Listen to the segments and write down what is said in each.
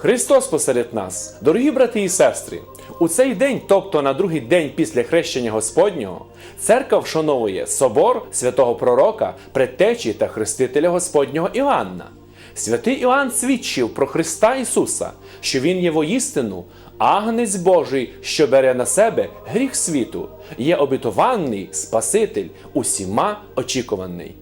Христос посеред нас, дорогі брати і сестри, у цей день, тобто на другий день після хрещення Господнього, церква вшановує собор святого пророка, предтечі та хрестителя Господнього Іоанна. Святий Іоанн свідчив про Христа Ісуса, що Він є воістину, агнець Божий, що бере на себе гріх світу, є обітований Спаситель, усіма очікуваний.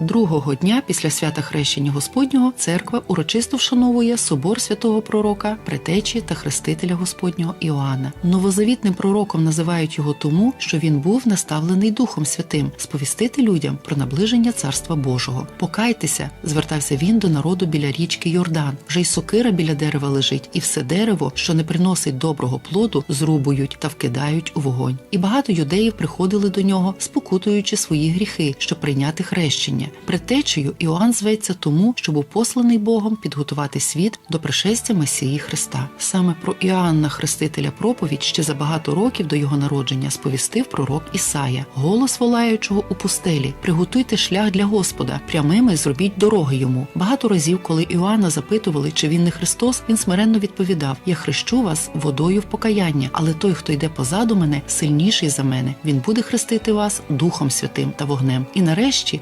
Другого дня після свята хрещення Господнього церква урочисто вшановує собор святого пророка, претечі та хрестителя Господнього Іоанна. Новозавітним пророком називають його тому, що він був наставлений Духом Святим сповістити людям про наближення Царства Божого. Покайтеся, звертався він до народу біля річки Йордан. Вже й сокира біля дерева лежить, і все дерево, що не приносить доброго плоду, зрубують та вкидають у вогонь. І багато юдеїв приходили до нього, спокутуючи свої гріхи, щоб прийняти хрещення. Предтечею Іоанн зветься тому, що був посланий Богом підготувати світ до пришестя Месії Христа. Саме про Іоанна Хрестителя проповідь ще за багато років до його народження сповістив пророк Ісая, голос волаючого у пустелі: приготуйте шлях для Господа, прямими зробіть дороги йому. Багато разів, коли Іоанна запитували, чи він не Христос, він смиренно відповідав: Я хрещу вас водою в покаяння, але той, хто йде позаду мене, сильніший за мене. Він буде хрестити вас Духом Святим та вогнем. І нарешті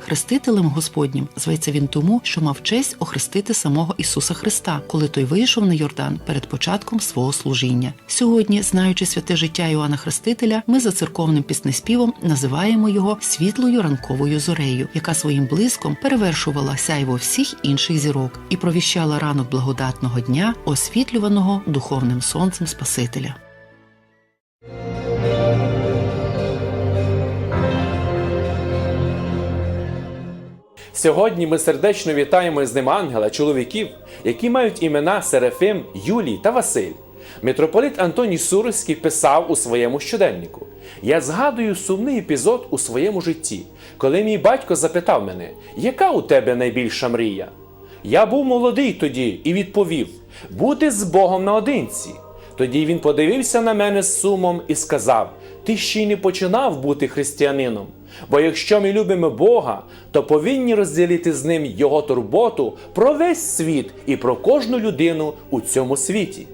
хрестителем Господнім зветься він тому, що мав честь охрестити самого Ісуса Христа, коли той вийшов на Йордан перед початком свого служіння. Сьогодні, знаючи святе життя Іоанна Хрестителя, ми за церковним піснеспівом називаємо його світлою ранковою зорею, яка своїм блиском перевершувала сяйво всіх інших зірок і провіщала ранок благодатного дня, освітлюваного духовним сонцем Спасителя. Сьогодні ми сердечно вітаємо з ним ангела чоловіків, які мають імена Серафим, Юлій та Василь. Митрополит Антоній Суровський писав у своєму щоденнику: Я згадую сумний епізод у своєму житті, коли мій батько запитав мене, яка у тебе найбільша мрія? Я був молодий тоді і відповів: бути з Богом наодинці. Тоді він подивився на мене з сумом і сказав: Ти ще й не починав бути християнином. Бо якщо ми любимо Бога, то повинні розділити з ним Його турботу про весь світ і про кожну людину у цьому світі.